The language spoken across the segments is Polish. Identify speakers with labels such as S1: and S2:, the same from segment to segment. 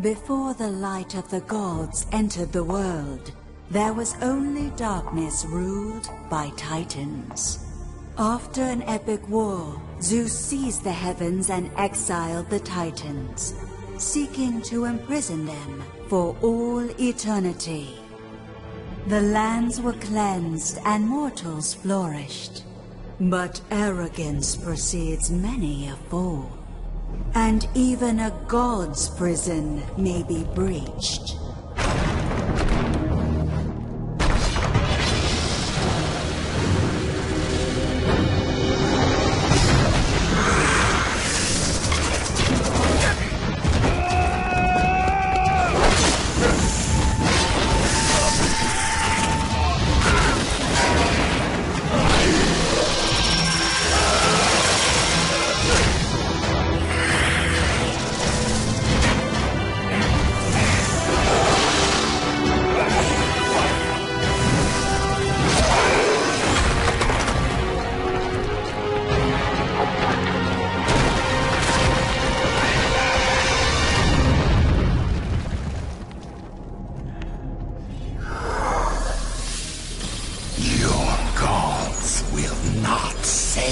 S1: Before the light of the gods entered the world, there was only darkness ruled by titans. After an epic war, Zeus seized the heavens and exiled the titans, seeking to imprison them for all eternity. The lands were cleansed and mortals flourished. But arrogance precedes many a fall. And even a god's prison may be breached.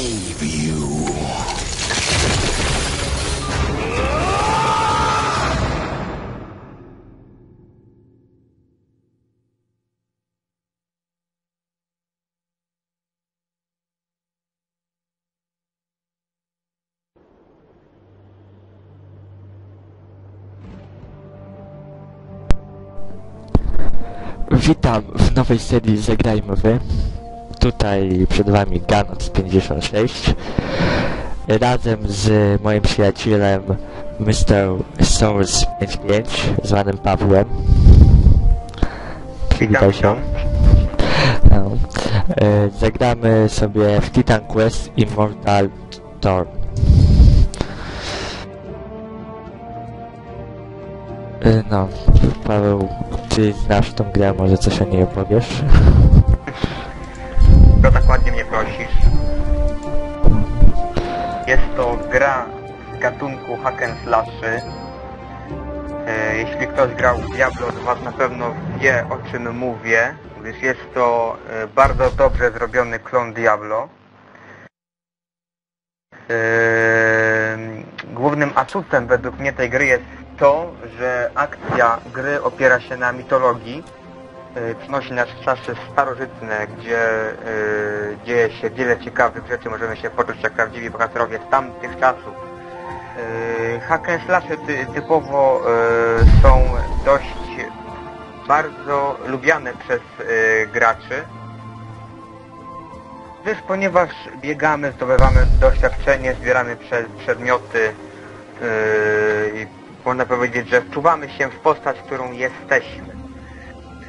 S2: Save you.
S3: Witam w nowej serii Zagrajmy Wy. Tutaj przed Wami Ganox 56. Razem z moim przyjacielem Mr. Source 55, zwanym Pawłem. Przywitaj się. No. E, Zagramy sobie w Titan Quest Immortal Storm. E, No, Paweł, ty znasz tą grę, może coś o niej opowiesz?
S4: To tak ładnie mnie prosisz. Jest to gra z gatunku hack and slashy. E, Jeśli ktoś grał w Diablo, to Was na pewno wie o czym mówię, gdyż jest to e, bardzo dobrze zrobiony klon Diablo. E, Głównym atutem według mnie tej gry jest to, że akcja gry opiera się na mitologii, y, przenosi nas w czasy starożytne, gdzie y, dzieje się wiele ciekawych rzeczy, możemy się poczuć jak prawdziwi bohaterowie z tamtych czasów. Y, hack and slashy ty, typowo y, są dość bardzo lubiane przez y, graczy, gdyż ponieważ biegamy, zdobywamy doświadczenie, zbieramy prze, przedmioty yy, i można powiedzieć, że wczuwamy się w postać, którą jesteśmy.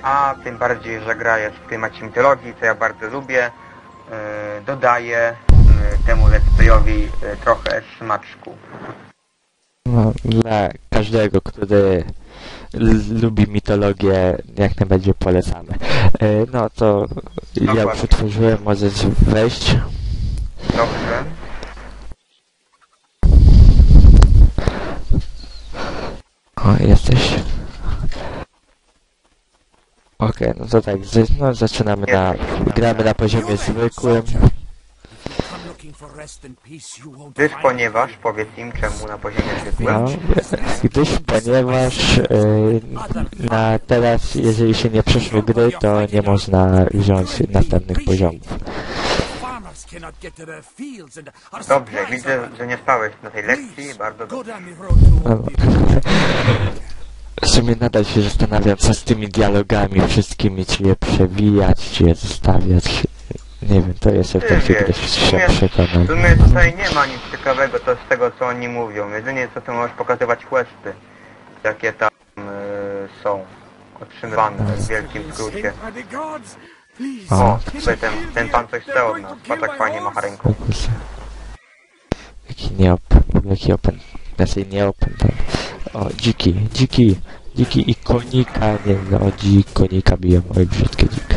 S4: A tym bardziej, że gra jest w klimacie mitologii, co ja bardzo lubię, yy, dodaje temu let's playowi yy, trochę smaczku.
S3: No, dla każdego, który lubi mitologię, jak najbardziej polecamy. E, no to ja
S4: Dokładnie.
S3: otworzyłem, możesz wejść.
S4: Dobrze.
S3: O, jesteś. Okej, no to tak, z- no zaczynamy na... gramy na poziomie zwykłym.
S4: Gdyż ponieważ, powiedz im czemu na poziomie zwykłym,
S3: No, gdyż, ponieważ e, na teraz, jeżeli się nie przeszło gry, to nie można wziąć następnych poziomów.
S4: Dobrze, widzę, że nie spałeś na tej lekcji, bardzo dobrze.
S3: No,
S2: people.
S3: W sumie nadal się zastanawiam, co z tymi dialogami wszystkimi, czy je przewijać, czy je zostawiać. Nie wiem, to jeszcze w
S4: Ty wiesz,
S3: gry
S4: w
S3: się
S4: sumie-
S3: przekonam.
S4: W sumie tutaj nie ma nic ciekawego to z tego co oni mówią. Jedynie co tu możesz pokazywać questy, jakie tam y, są otrzymywane w wielkim skrócie.
S3: O.
S4: Tutaj ten, ten pan coś chce od nas. Patrz jak fajnie macha ręką.
S3: Jaki nie open, jaki open. Znaczy nie open, to... O, dziki, dziki, dziki i konika, nie no, o dzik, konika biją, oj brzydkie dziki.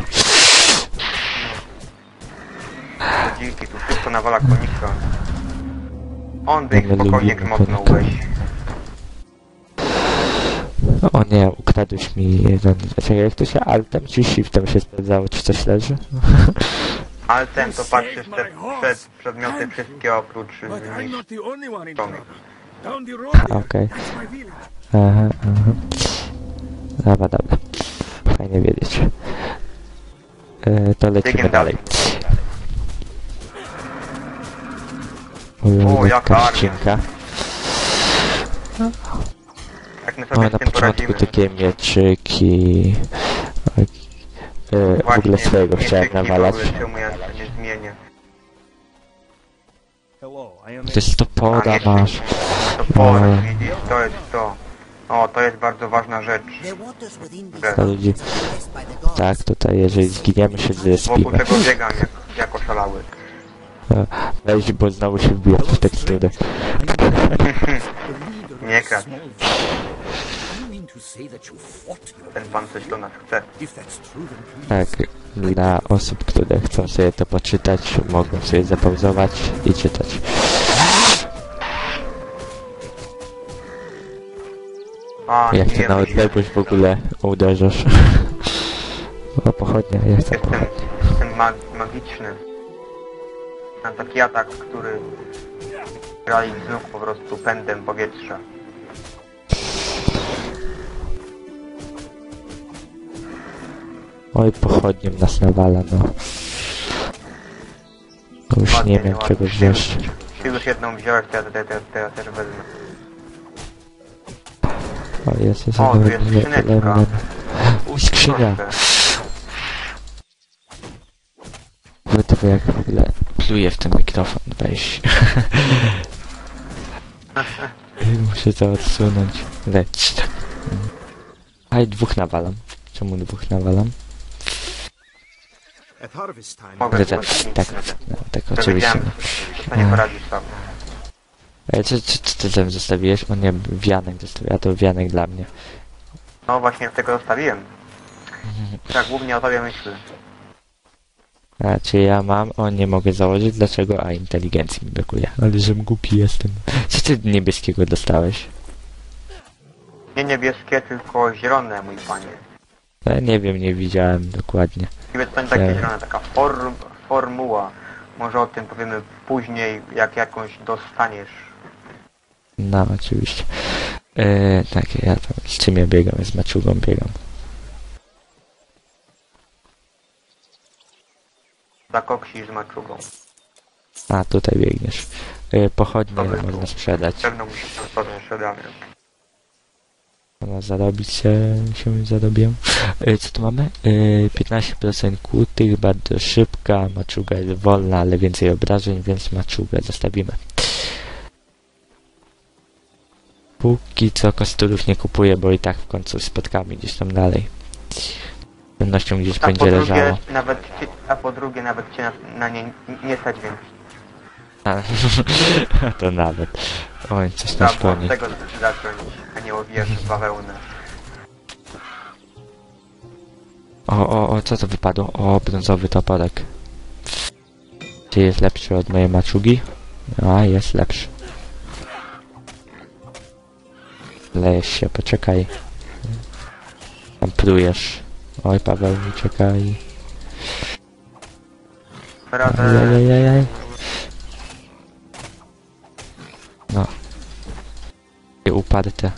S4: Dziki tu wszystko nawala konika. On by ich spokojnie łeś.
S3: O nie, ukradłeś mi jeden... Czekaj, jak to się altem czy shiftem się sprawdzało, czy coś leży?
S4: Ale ten to patrzysz te przed przedmioty wszystkie oprócz
S2: there,
S3: okej.
S2: village.
S3: Aha, aha. Dobra, dobra. Fajnie wiedzieć. E, to lecimy
S4: Biegiem
S3: dalej.
S4: O, jaka armia.
S3: karcinka.
S4: Jak my
S3: O,
S4: sobie
S3: na
S4: z tym
S3: początku takie mieczyki. E, w ogóle swojego chciałem nawalać. To jest topoda
S4: A,
S3: masz.
S4: To widzisz? To jest to. O, to jest bardzo ważna rzecz. Dla
S5: these
S3: ludzi. Tak, tutaj jeżeli zginiemy się
S4: Wokół
S3: zrespimy.
S4: tego biegam jak, jak oszalały.
S3: Weź, bo znowu się wbija w tekstury.
S4: Nie
S2: your
S4: Ten pan coś do nas chce.
S3: Tak, dla osób, które chcą sobie to poczytać, mogą sobie zapauzować i czytać.
S4: A,
S3: Jak ty na odległość w ogóle uderzasz. O, pochodnia, ja chcę
S4: Jestem,
S3: pochodnię.
S4: jestem mag magiczny. Mam taki atak, który grali z nóg po prostu pędem powietrza.
S3: Oj, pochodnią nas nawala, no. No Już nie wiem czego wziąć.
S4: Ty już jedną wziąłeś, to ja, to, ja- to ja też wezmę.
S3: O, jest, jest,
S4: O, tu jest
S3: lewy,
S4: skrzyneczka.
S3: lewy, lewy. Uj, skrzynia! Wy to jak w ogóle pluje w ten mikrofon, weź. Muszę to odsunąć. Leć. Aj, dwóch nawalam. Czemu dwóch nawalam?
S2: At harvest time,
S4: Mogę
S3: tak, tak, tak
S4: To
S3: oczywiście.
S4: wiedziałem, że nie poradzisz sam.
S3: Ej, co, co, co ty tam zostawiłeś? O nie, wianek zostawił, a to wianek dla mnie.
S4: No właśnie tego zostawiłem. Tak, głównie o tobie myślę.
S3: A, czy ja mam? O, nie mogę założyć. Dlaczego? A, inteligencji mi brakuje. Ale żem głupi jestem. Co ty niebieskiego dostałeś?
S4: Nie niebieskie, tylko zielone, mój panie.
S3: No, nie wiem, nie widziałem dokładnie.
S4: Niby to nie takie
S3: Tak.
S4: zielone, taka form, formuła. Może o tym powiemy później, jak jakąś dostaniesz.
S3: No, oczywiście. E, tak, ja tam z czym ja biegam? Z maczugą biegam.
S4: Zakoksisz z maczugą.
S3: A, tutaj biegniesz. E, pochodnie
S4: Dobra.
S3: można sprzedać.
S4: Pewno tam
S3: zarobić się, się zarobię. E, co tu mamy? E, 15% kłutych, bardzo szybka, maczuga jest wolna, ale więcej obrażeń, więc maczugę zostawimy. Póki co kosturów nie kupuję, bo i tak w końcu spotkamy gdzieś tam dalej. Z pewnością gdzieś
S4: A po
S3: będzie
S4: drugie,
S3: leżało.
S4: nawet ci, a po drugie nawet cię na, na nie nie stać, więc
S3: A, to nawet. Oj, coś
S4: trzeba było
S3: goni.
S4: od tego zacząć, a nie owijasz w bawełnę.
S3: O, o, o, co to wypadło? O, brązowy toporek. Czy jest lepszy od mojej maczugi? A, jest lepszy. Lejesz się, poczekaj. Tam prujesz. Oj, Paweł, czekaj.
S4: Radę,
S3: Ajajajaj. No. I uparte.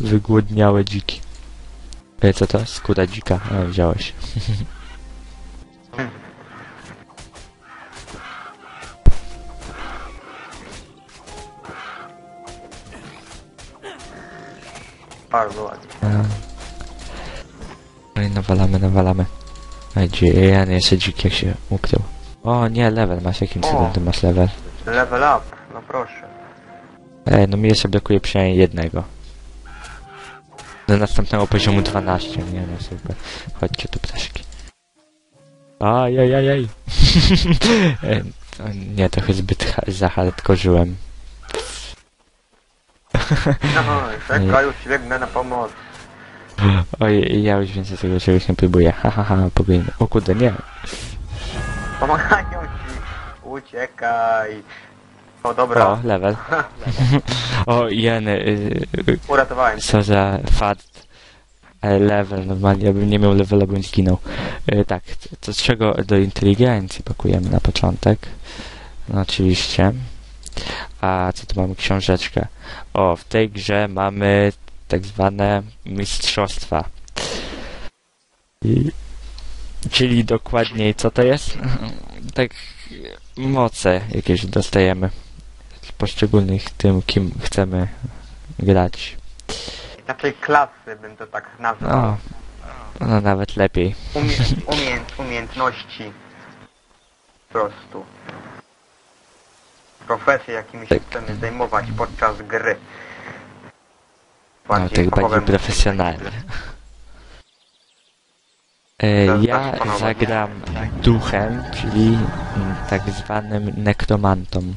S3: Wygłodniałe dziki. E, co to? Skóra dzika. A, wziąłeś.
S4: bardzo ładnie.
S3: No i nawalamy, nawalamy. A gdzie ja nie jeszcze dzik jak się ukrył. O nie, level masz, jakim cudem ty masz level?
S4: Level up, no proszę.
S3: Ej, no mi jeszcze brakuje przynajmniej jednego. Do następnego poziomu 12, nie no super. Chodźcie tu ptaszki. Ajajajaj. Ej, to nie, trochę zbyt ha- zahardkorzyłem.
S4: No, czekaj, już biegnę na pomoc.
S3: Oj, ja już więcej tego czegoś nie próbuję. Ha, ha, ha, powinien. O kurde, nie.
S4: Pomagają ci. Uciekaj. O, dobra.
S3: O, level. o, jeny, y, y,
S4: Uratowałem cię.
S3: co za fakt. E, Level, normalnie, jakbym nie miał levela, bym zginął. E, tak, to z czego do inteligencji pakujemy na początek? No oczywiście. A co tu mamy? Książeczkę. O, w tej grze mamy tak zwane mistrzostwa. I, czyli dokładniej, co to jest? Tak, moce jakieś dostajemy z poszczególnych tym, kim chcemy grać.
S4: Inaczej klasy bym to tak nazwał.
S3: O, no nawet lepiej.
S4: Umie umiejętności. Po prostu. Profesje, jakimi się
S3: Tak.
S4: chcemy zajmować podczas gry.
S3: No, tak bardziej profesjonalnie. E, Ja zagram duchem, czyli mm, tak zwanym nekromantą.